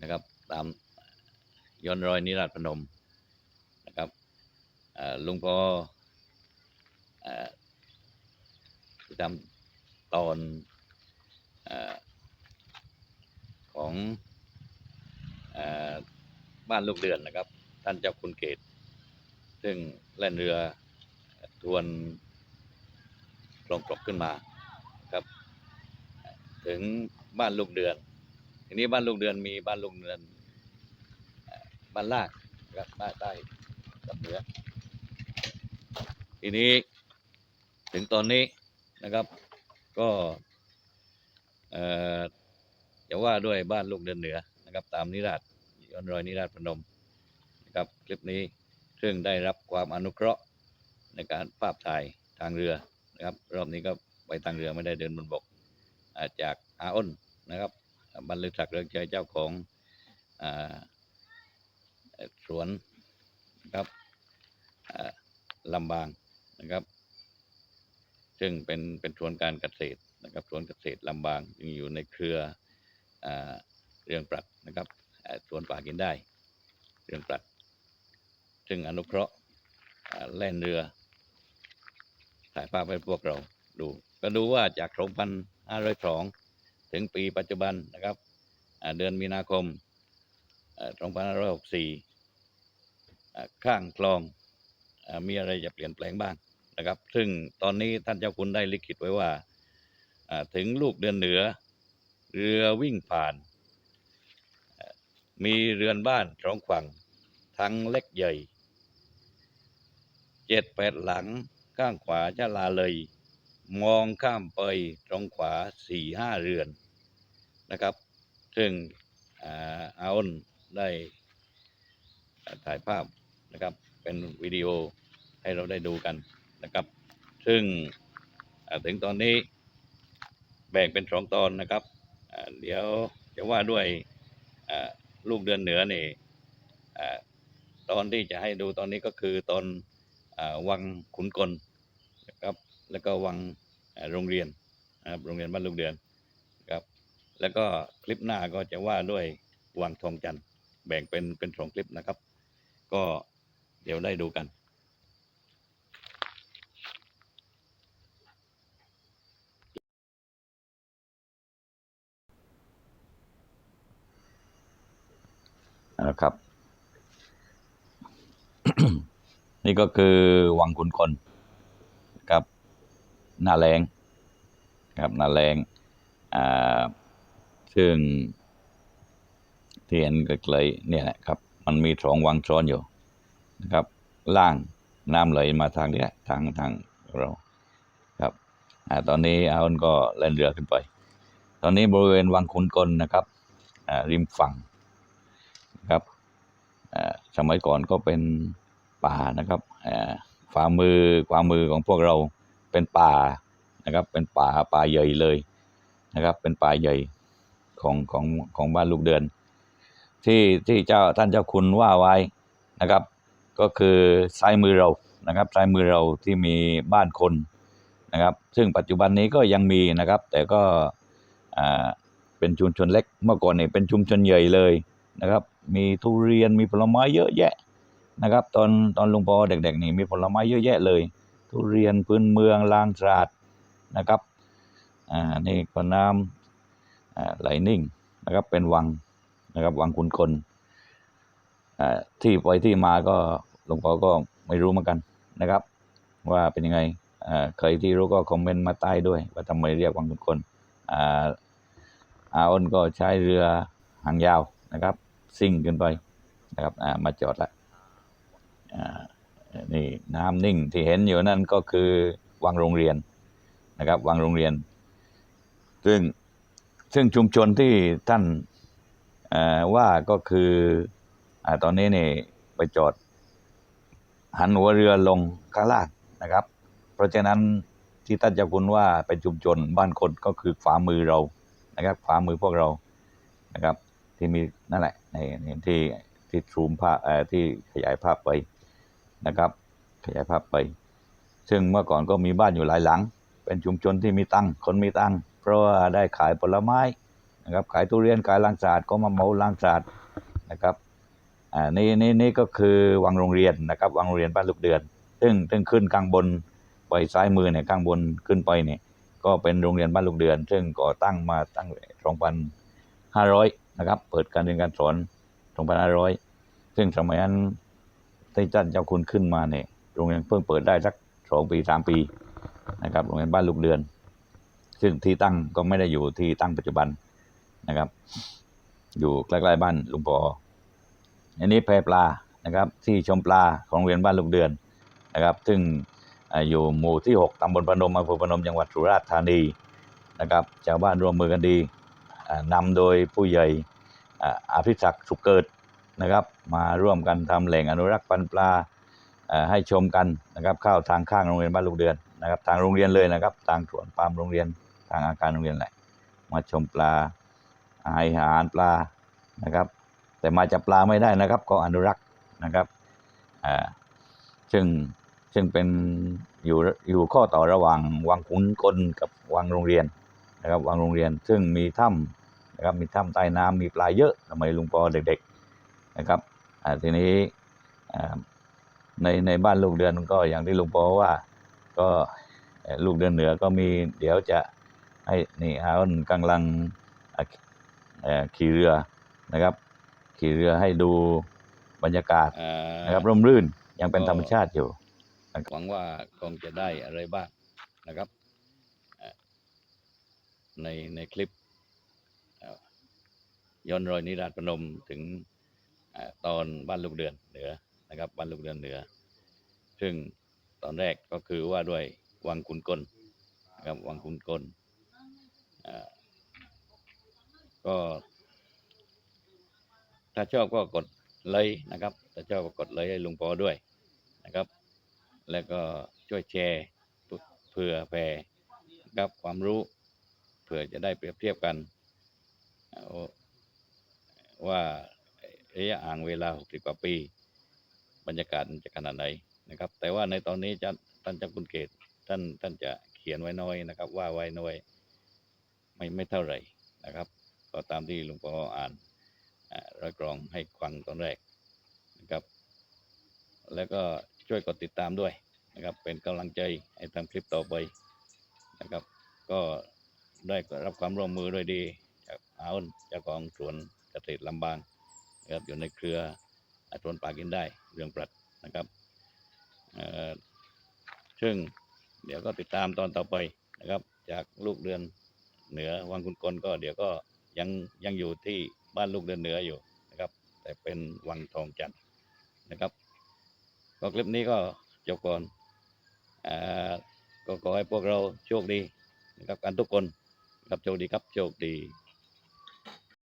นะครับ ตามย้อนรอยนิราชพนมนะครับลุงพออ่าที่ทำตอนอของอบ้านลูกเดือนนะครับ ท่านเจ้าคุณเกต ซึ่งแล่นเรือทวนลงกรกขึ้นมาครับ ถึงบ้านลูกเดือน ทีนี้บ้านลูกเดือนมีบ้านลูกเดือนบ้านล่างนะครับบ้านใต้กับเหนือทีนี้ถึงตอนนี้นะครับ ก็เอ่อจะว่าด้วยบ้านลูกเดือนเหนือนะครับ ตามนิราชย้อนรอยนิราชพนมนะครับคลิปนี้ซึ่งได้รับความอนุเคราะห์ในการภาพถ่ายทางเรือนะครับ รอบนี้ก็ไปทางเรือไม่ได้เดินบนบกจากอาอ้นนะครับ บรรลึกศักดิ์เรืองใจเจ้าของอสวนนะครับลำบางนะครับ ซึ่งเป็นเป็นสวนการเกษตรนะครับสวนเกษตรลำบางยังอยู่ในเครืออเรืองปรัดนะครับสวนป่ากินได้ เรืองปรัดซึ่งอนุเคราะห์แล่นเรือถ่ายภาพให้พวกเราดู ก็ดูว่าจาก 2,502 ถึงปีปัจจุบันนะครับเดือนมีนาคมอ่า2564อ่ข้างคลองมีอะไรจะเปลี่ยนแปลงบ้างนะครับ ซึ่งตอนนี้ท่านเจ้าคุณได้ลิขิตไว้ว่า ถึงลูกเดือนเหนือ เรือวิ่งผ่าน มีเรือนบ้านสองฝั่ง ทั้งเล็กใหญ่เจ็ดแปดหลังข้างขวาจะลาเลย มองข้ามไปตรงขวาสี่ห้าเรือน นะครับ ซึ่งอาอาอ้นได้ถ่ายภาพนะครับ เป็นวิดีโอให้เราได้ดูกันนะครับ ซึ่งถึงตอนนี้แบ่งเป็นสองตอนนะครับ เดี๋ยวจะว่าด้วยลูกเดือนเหนือนี่อตอนที่จะให้ดูตอนนี้ก็คือตอนอวังขุนกลนะครับ แล้วก็วังโรงเรียนนะครับโรงเรียนบ้านลูกเดือน แล้วก็คลิปหน้าก็จะว่าด้วยวังทองจันทร์แบ่งเป็นเป็นสองคลิปนะครับ ก็เดี๋ยวได้ดูกันนะครับ นี่ก็คือวังขุนคนครับหน้าแรงครับหน้าแรงอ่า ซึ่งที่เห็นไกลๆเนี่ยนะครับ มันมีสองวังซ้อนอยู่นะครับ ล่างน้ำไหลมาทางเนี้ยทางทางเราครับอ่าตอนนี้อาอนก็เล่นเรือขึ้นไป ตอนนี้บริเวณวังขุนกลนะครับอ่าริมฝั่งนะครับอ่าสมัยก่อนก็เป็นป่านะครับอ่าฝ่ามือความมือของพวกเราเป็นป่านะครับ เป็นป่าป่าใหญ่เลยนะครับ เป็นป่าใหญ่ ของของของบ้านลูกเดือน ที่ที่เจ้าท่านเจ้าคุณว่าไว้นะครับ ก็คือซ้ายมือเรานะครับซ้ายมือเราที่มีบ้านคนนะครับ ซึ่งปัจจุบันนี้ก็ยังมีนะครับ แต่ก็อ่าเป็นชุมชนเล็กเมื่อก่อนเนี่ยเป็นชุมชนใหญ่เลยนะครับ มีทุเรียนมีผลไม้เยอะแยะนะครับ ตอนตอนลุงปอเด็กๆนี่มีผลไม้เยอะแยะเลย ทุเรียนพื้นเมืองลางตราดนะครับอ่านี่ก็น้ำอ่า ไหลนิ่งนะครับเป็นวังนะครับวังคุณคนที่ไปที่มาก็หลวงปอก็ไม่รู้เหมือนกันนะครับ ว่าเป็นยังไงอ่าใครที่รู้ก็คอมเมนต์มาใต้ด้วย ว่าทำไมเรียกวังคุณคนอาอ้นก็ใช้เรือหางยาวนะครับ ซิ่งขึ้นไปนะครับมาจอดละอ่านี่น้ำนิ่งที่เห็นอยู่นั่นก็คือวังโรงเรียนนะครับวังโรงเรียน ซึ่ง ซึ่งชุมชนที่ท่านว่าก็คืออตอนนี้นี่ไปจอดหันหัวเรือลงข้างล่างนะครับ เพราะฉะนั้นที่ท่านเจะคุณว่าเป็นชุมชนบ้านคนก็คือขวามือเรานะครับขวามือพวกเรานะครับ ที่มีนั่นแหละในที่ที่ซูมภาพที่ขยายภาพไปนะครับ ขยายภาพไป ซึ่งเมื่อก่อนก็มีบ้านอยู่หลายหลัง เป็นชุมชนที่มีตังคนมีตังค เพราะว่าได้ขายผลไม้นะครับขายทุเรียนขายลางสาดก็มาเหมาลางสาดนะครับอ่านี่นี่นี่ก็คือวังโรงเรียนนะครับวังโรงเรียนบ้านลูกเดือน ซึ่งซึ่งขึ้นข้างบนไปซ้ายมือเนี่ยข้างบนขึ้นไปเนี่ยก็เป็นโรงเรียนบ้านลูกเดือน ซึ่งก่อตั้งมาตั้ง2,500นห้าร้อยนะครับเปิดการเรียนการสอน2,500ซึ่งสมัยนั้นที่ท่านเจ้าคุณขึ้นมาเนี่ยโรงเรียนเพิ่งเปิดได้สักสองปีสามปีนะครับโรงเรียนบ้านลูกเดือน ซึ่งที่ตั้งก็ไม่ได้อยู่ที่ตั้งปัจจุบันนะครับ อยู่ใกล้ๆบ้านลุงปออันนี้แพปลานะครับ ที่ชมปลาของโรงเรียนบ้านลูกเดือนนะครับ ซึ่งอยู่หมู่ที่ 6ตำบลพนมอำเภอพนมจังหวัดสุราษฎร์ธานีนะครับชาวบ้านร่วมมือกันดีอ่านำโดยผู้ใหญ่อภิศักดิ์สุขเกิดนะครับ มาร่วมกันทำแหล่งอนุรักษ์พันธุ์ปลาให้ชมกันนะครับ เข้าทางข้างโรงเรียนบ้านลูกเดือนนะครับ ทางโรงเรียนเลยนะครับ ทางสวนปามโรงเรียน ทางอาคารโรงเรียนแหละ มาชมปลาห้อาหารปลานะครับ แต่มาจับปลาไม่ได้นะครับ ก็อนุรักษ์นะครับอ่าซึ่งซึ่งเป็นอยู่อยู่ข้อต่อระหว่างวังขุนกลกับวังโรงเรียนนะครับวังโรงเรียน ซึ่งมีถ้ำนะครับมีถ้ำใต้น้ำมีปลาเยอะสมัยลุงปอเด็กๆนะครับทีนี้ในในบ้านลูกเดือนก็อย่างที่ลุงปอว่าก็ลูกเดือนเหนือก็มีเดี๋ยวจะ ให้นี่ฮาอ้นกำลังอะเอ่อขี่เรือนะครับขี่เรือให้ดูบรรยากาศอ่านะครับร่มรื่นยังเป็นก็ธรรมชาติอยู่หวังว่าคงจะได้อะไรบ้างนะครับอ่าในในคลิปอ่าย้อนรอยนิราชพนมถึงอาตอนบ้านลูกเดือนเหนือนะครับบ้านลูกเดือนเหนือ ซึ่งตอนแรกก็คือว่าด้วยวังคุณกลนะครับวังคุณกลอ่า ก็ ถ้าชอบก็กดไลค์นะครับ ถ้าชอบก็กดไลค์ให้ลุงปอด้วยนะครับ แล้วก็ช่วยแชร์เผื่อแผ่นะครับความรู้เผื่อจะได้เปรียบเทียบกัน ว่าระยะห่างเวลา 60 กว่าปี บรรยากาศมันจะขนาดไหนนะครับ แต่ว่าในตอนนี้จะท่านเจ้าคุณเกตท่านท่านจะเขียนไว้น้อยนะครับ ว่าไว้น้อย ไม่ไม่เท่าไหร่นะครับ ก็ตามที่หลวงพ่ออ่านร้อยกรองให้ฟังตอนแรกนะครับ แล้วก็ช่วยกดติดตามด้วยนะครับ เป็นกำลังใจให้ทำคลิปต่อไปนะครับ ก็ได้รับความร่วมมือด้วยดีจากอาอ้นเจ้าของสวนเกษตรลำบางนะครับอยู่ในเครืออาสวนป่ากินได้เรื่องปรัดนะครับซึ่งเดี๋ยวก็ติดตามตอนต่อไปนะครับ จากลูกเดือน เหนือวังคุณกลก็เดี๋ยวก็ยังยังอยู่ที่บ้านลูกเดินเหนืออยู่นะครับ แต่เป็นวังทองจันทร์นะครับก็คลิปนี้ก็จบก่อนอ่าก็ขอให้พวกเราโชคดีนะครับกันทุกคนครับโชคดีครับโชคดี